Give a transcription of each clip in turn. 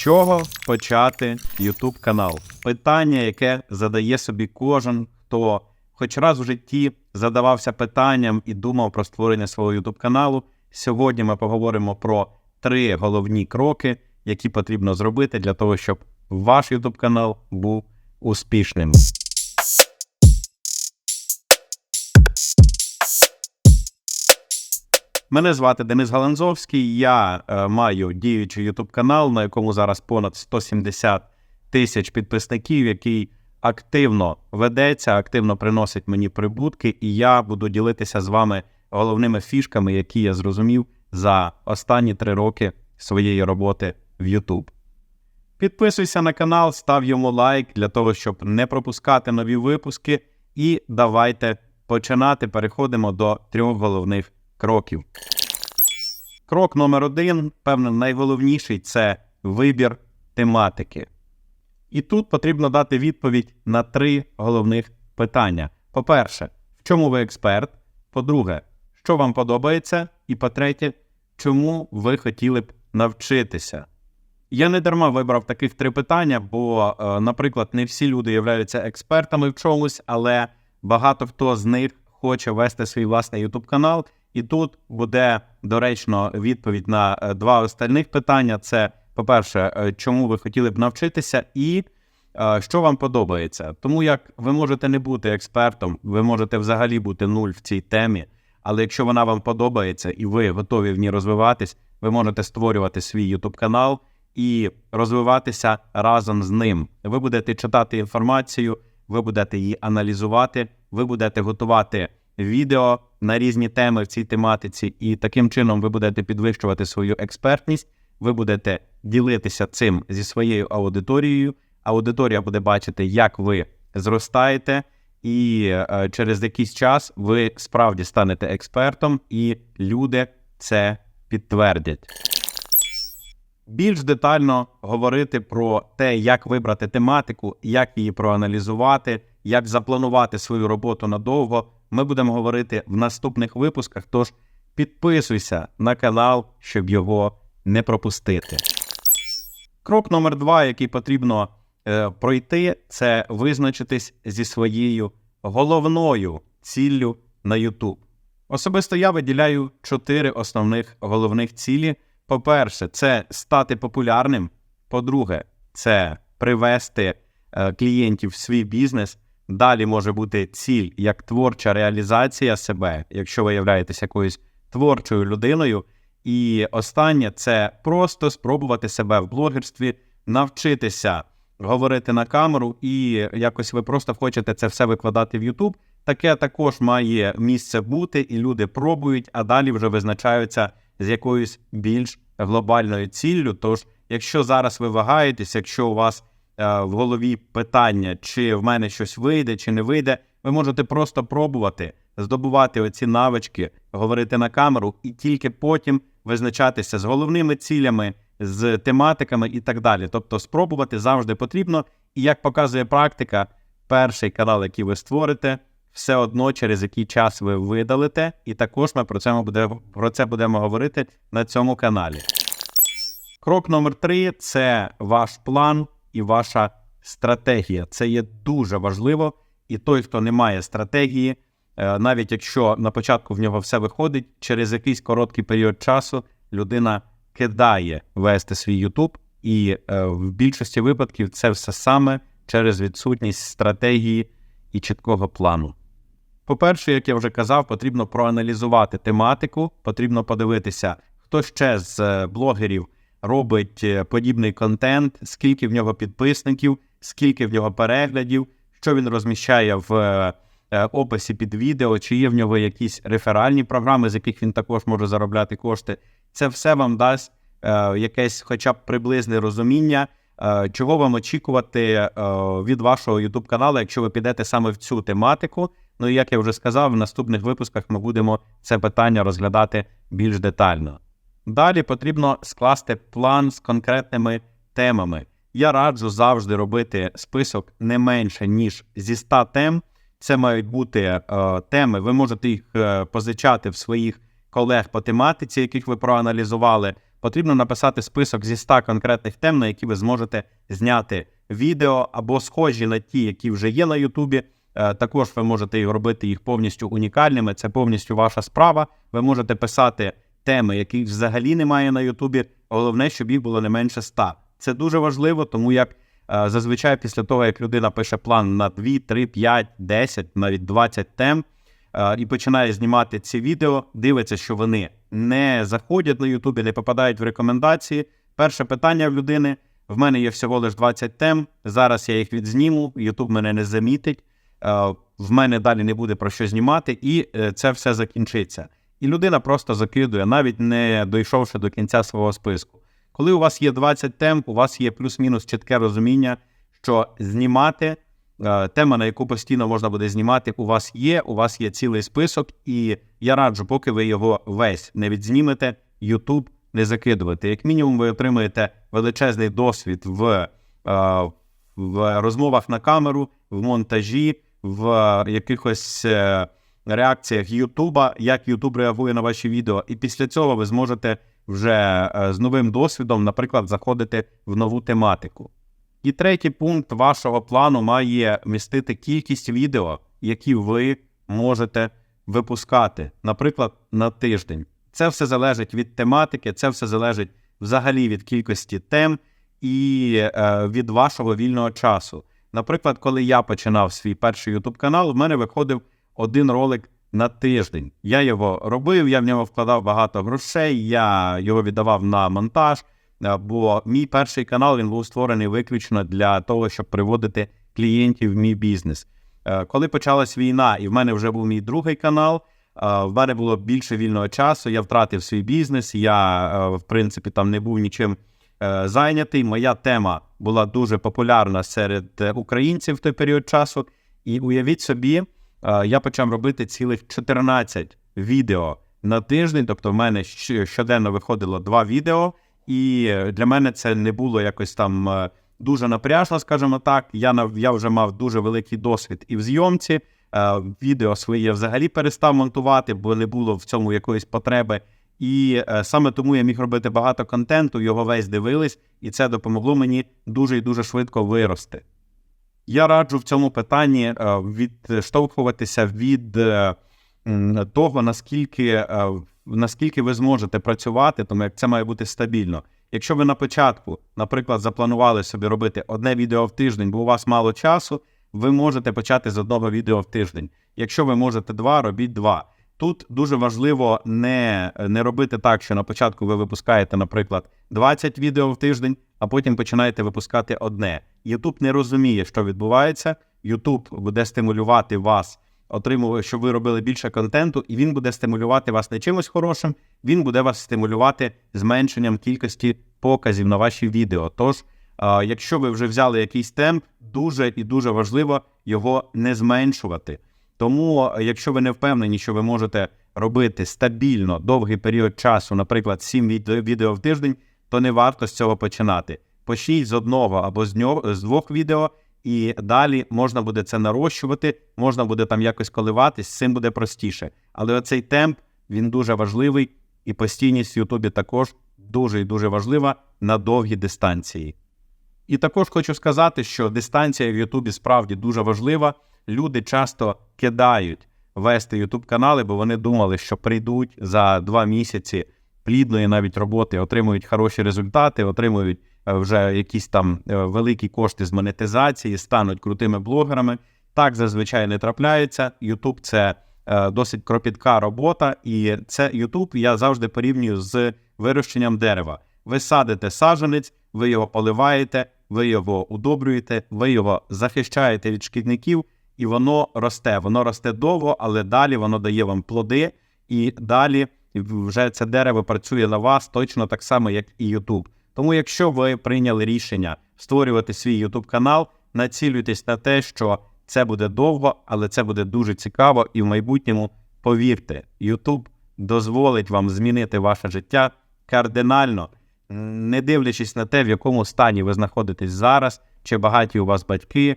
чого почати YouTube канал? Питання, яке задає собі кожен, хто хоч раз в житті задавався питанням і думав про створення свого YouTube каналу. Сьогодні ми поговоримо про три головні кроки, які потрібно зробити для того, щоб ваш YouTube канал був успішним. Мене звати Денис Галанзовський. Я е, маю діючий YouTube канал, на якому зараз понад 170 тисяч підписників, який активно ведеться, активно приносить мені прибутки, і я буду ділитися з вами головними фішками, які я зрозумів за останні три роки своєї роботи в YouTube. Підписуйся на канал, став йому лайк для того, щоб не пропускати нові випуски. І давайте починати. Переходимо до трьох головних кроків. Крок номер один, певно, найголовніший це вибір тематики. І тут потрібно дати відповідь на три головних питання. По-перше, в чому ви експерт? По-друге, що вам подобається? І по-третє, чому ви хотіли б навчитися? Я не дарма вибрав таких три питання, бо, е, наприклад, не всі люди являються експертами в чомусь, але багато хто з них хоче вести свій власний YouTube канал. І тут буде доречно відповідь на е, два остальних питання: це, по-перше, е, чому ви хотіли б навчитися, і е, що вам подобається. Тому як ви можете не бути експертом, ви можете взагалі бути нуль в цій темі. Але якщо вона вам подобається і ви готові в ній розвиватись, ви можете створювати свій YouTube канал і розвиватися разом з ним. Ви будете читати інформацію, ви будете її аналізувати, ви будете готувати відео на різні теми в цій тематиці, і таким чином ви будете підвищувати свою експертність, ви будете ділитися цим зі своєю аудиторією. Аудиторія буде бачити, як ви зростаєте, і е, через якийсь час ви справді станете експертом, і люди це підтвердять. Більш детально говорити про те, як вибрати тематику, як її проаналізувати, як запланувати свою роботу надовго, ми будемо говорити в наступних випусках. Тож підписуйся на канал, щоб його не пропустити. Крок номер два, який потрібно е, пройти, це визначитись зі своєю головною ціллю на YouTube. Особисто я виділяю чотири основних головних цілі. По-перше, це стати популярним. По-друге, це привести е, клієнтів в свій бізнес. Далі може бути ціль як творча реалізація себе, якщо ви являєтесь якоюсь творчою людиною. І останнє це просто спробувати себе в блогерстві, навчитися говорити на камеру, і якось ви просто хочете це все викладати в YouTube. Таке також має місце бути, і люди пробують, а далі вже визначаються з якоюсь більш глобальною ціллю. Тож, якщо зараз ви вагаєтесь, якщо у вас в голові питання, чи в мене щось вийде, чи не вийде, ви можете просто пробувати здобувати оці навички, говорити на камеру, і тільки потім визначатися з головними цілями, з тематиками і так далі. Тобто, спробувати завжди потрібно. І як показує практика, перший канал, який ви створите, все одно через який час ви видалите, і також ми про це буде, про це будемо говорити на цьому каналі. Крок номер три це ваш план і ваша стратегія. Це є дуже важливо. І той, хто не має стратегії, е, навіть якщо на початку в нього все виходить, через якийсь короткий період часу людина кидає вести свій YouTube, і е, в більшості випадків це все саме через відсутність стратегії і чіткого плану. По-перше, як я вже казав, потрібно проаналізувати тематику, потрібно подивитися, хто ще з е, блогерів робить е, подібний контент, скільки в нього підписників, скільки в нього переглядів, що він розміщає в е, описі під відео, чи є в нього якісь реферальні програми, з яких він також може заробляти кошти. Це все вам дасть якесь, хоча б приблизне розуміння. Чого вам очікувати від вашого YouTube каналу, якщо ви підете саме в цю тематику? Ну і як я вже сказав, в наступних випусках ми будемо це питання розглядати більш детально. Далі потрібно скласти план з конкретними темами. Я раджу завжди робити список не менше, ніж зі 100 тем. Це мають бути е, теми, ви можете їх е, позичати в своїх колег по тематиці, яких ви проаналізували. потрібно написати список зі 100 конкретних тем, на які ви зможете зняти відео або схожі на ті, які вже є на Ютубі. Е, Також ви можете робити їх повністю унікальними. Це повністю ваша справа. Ви можете писати теми, яких взагалі немає на Ютубі. Головне, щоб їх було не менше 100. Це дуже важливо, тому як е, зазвичай після того, як людина пише план на 2, 3, 5, 10, навіть 20 тем, е, і починає знімати ці відео, дивиться, що вони не заходять на Ютубі, не попадають в рекомендації. Перше питання в людини: в мене є всього лише 20 тем. Зараз я їх відзніму, Ютуб мене не замітить. е, В мене далі не буде про що знімати, і це все закінчиться. І людина просто закидує, навіть не дійшовши до кінця свого списку. Коли у вас є 20 тем, у вас є плюс-мінус чітке розуміння, що знімати е, тема, на яку постійно можна буде знімати, у вас є, у вас є цілий список, і я раджу, поки ви його весь не відзнімете, YouTube не закидувати. Як мінімум, ви отримаєте величезний досвід в, е, в розмовах на камеру, в монтажі, в якихось е, реакціях Ютуба, як Ютуб реагує на ваші відео, і після цього ви зможете вже е, з новим досвідом, наприклад, заходити в нову тематику. І третій пункт вашого плану має містити кількість відео, які ви можете випускати, наприклад, на тиждень. Це все залежить від тематики, це все залежить взагалі від кількості тем і е, від вашого вільного часу. Наприклад, коли я починав свій перший YouTube канал, в мене виходив один ролик на тиждень. Я його робив, я в нього вкладав багато грошей, я його віддавав на монтаж. Е, Бо мій перший канал він був створений виключно для того, щоб приводити клієнтів в мій бізнес. Е, Коли почалась війна, і в мене вже був мій другий канал, е, в мене було більше вільного часу. Я втратив свій бізнес. Я, в принципі, там не був нічим зайнятий. Моя тема була дуже популярна серед українців в той період часу. І уявіть собі, я почав робити цілих 14 відео на тиждень. Тобто, в мене щоденно виходило два відео. І е, для мене це не було якось там е, дуже напряжно, скажімо так. Я я вже мав дуже великий досвід і в зйомці. Е, Відео свої я взагалі перестав монтувати, бо не було в цьому якоїсь потреби. І е, саме тому я міг робити багато контенту, його весь дивились, і це допомогло мені дуже і дуже швидко вирости. Я раджу в цьому питанні е, відштовхуватися від е, того, наскільки, е, наскільки ви зможете працювати, тому як це має бути стабільно. Якщо ви на початку, наприклад, запланували собі робити одне відео в тиждень, бо у вас мало часу, ви можете почати з одного відео в тиждень. Якщо ви можете два, робіть два. Тут дуже важливо не, не робити так, що на початку ви випускаєте, наприклад, 20 відео в тиждень, а потім починаєте випускати одне. YouTube не розуміє, що відбувається. YouTube буде стимулювати вас, отримувати, щоб ви робили більше контенту, і він буде стимулювати вас не чимось хорошим, він буде вас стимулювати зменшенням кількості показів на ваші відео. Тож, якщо ви вже взяли якийсь темп, дуже і дуже важливо його не зменшувати. Тому, е, якщо ви не впевнені, що ви можете робити стабільно довгий період часу, наприклад, 7 відео, в тиждень, то не варто з цього починати. Почніть з одного або з нього двох відео, і далі можна буде це нарощувати, можна буде там якось коливатись, цим буде простіше. Але оцей темп він дуже важливий, і постійність в Ютубі також дуже і дуже важлива на довгі дистанції. І також хочу сказати, що дистанція в Ютубі справді дуже важлива. Люди часто кидають вести Ютуб канали, бо вони думали, що прийдуть за два місяці плідної навіть роботи, отримують хороші результати, отримують е, вже якісь там е, великі кошти з монетизації, стануть крутими блогерами. Так зазвичай не трапляється. Ютуб це е, досить кропітка робота, і це Ютуб я завжди порівнюю з вирощенням дерева. Ви садите саджанець, ви його поливаєте, ви його удобрюєте, ви його захищаєте від шкідників, і воно росте. Воно росте довго, але далі воно дає вам плоди, і далі вже це дерево працює на вас точно так само, як і YouTube. Тому, якщо ви прийняли рішення створювати свій YouTube канал, націлюйтесь на те, що це буде довго, але це буде дуже цікаво, і в майбутньому повірте, YouTube дозволить вам змінити ваше життя кардинально, не дивлячись на те, в якому стані ви знаходитесь зараз, чи багаті у вас батьки,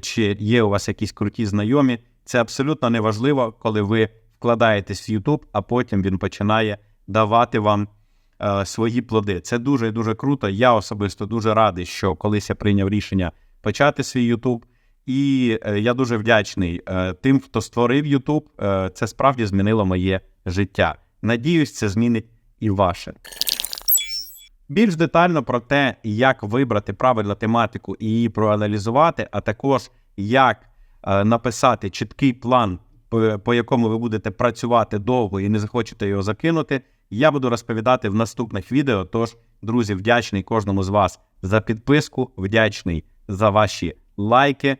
чи є у вас якісь круті знайомі. Це абсолютно неважливо, коли ви вкладаєтесь в YouTube, а потім він починає давати вам е, свої плоди. Це дуже і дуже круто. Я особисто дуже радий, що колись я прийняв рішення почати свій YouTube. І е, я дуже вдячний е, тим, хто створив YouTube. Е, це справді змінило моє життя. Надіюсь, це змінить і ваше. Більш детально про те, як вибрати правильну тематику і її проаналізувати, а також як е, написати чіткий план, по, якому ви будете працювати довго і не захочете його закинути, я буду розповідати в наступних відео. Тож, друзі, вдячний кожному з вас за підписку, вдячний за ваші лайки, е,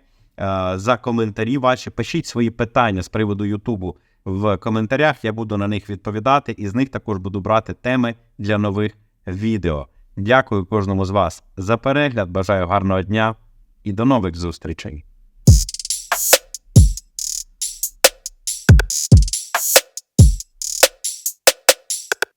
за коментарі ваші. Пишіть свої питання з приводу Ютубу в коментарях. Я буду на них відповідати, і з них також буду брати теми для нових відео. Дякую кожному з вас за перегляд. Бажаю гарного дня і до нових зустрічей.